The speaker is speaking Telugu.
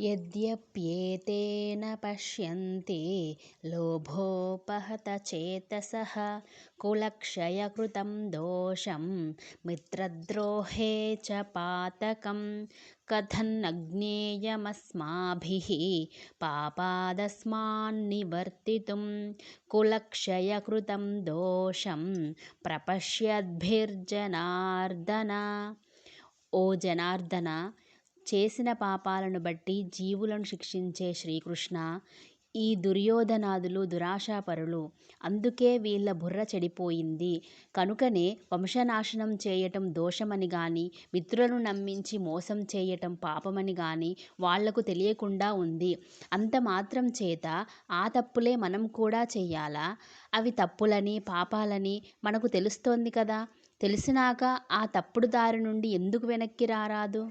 यद्यप्येते न पश्यन्ति लोभोपहतचेतसः कुलक्षयकृतं दोषं मित्रद्रोहे च पातकं कथन्नज्ञेयमस्माभिः पापादस्मान्निवर्तितुं कुलक्षयकृतं दोषं प्रपश्यद्भिर्जनार्दन ओ जनार्दन చేసిన పాపాలను బట్టి జీవులను శిక్షించే శ్రీకృష్ణ ఈ దుర్యోధనాదులు దురాశాపరులు. అందుకే వీళ్ళ బుర్ర చెడిపోయింది. కనుకనే వంశనాశనం చేయటం దోషమని గాని మిత్రులను నమ్మించి మోసం చేయటం పాపమని గాని వాళ్ళకు తెలియకుండా ఉంది. అంత మాత్రం చేత ఆ తప్పులే మనం కూడా చెయ్యాలా అవి తప్పులని పాపాలని మనకు తెలుస్తోంది కదా? తెలిసినాక ఆ తప్పుడు దారి నుండి ఎందుకు వెనక్కి రారాదు?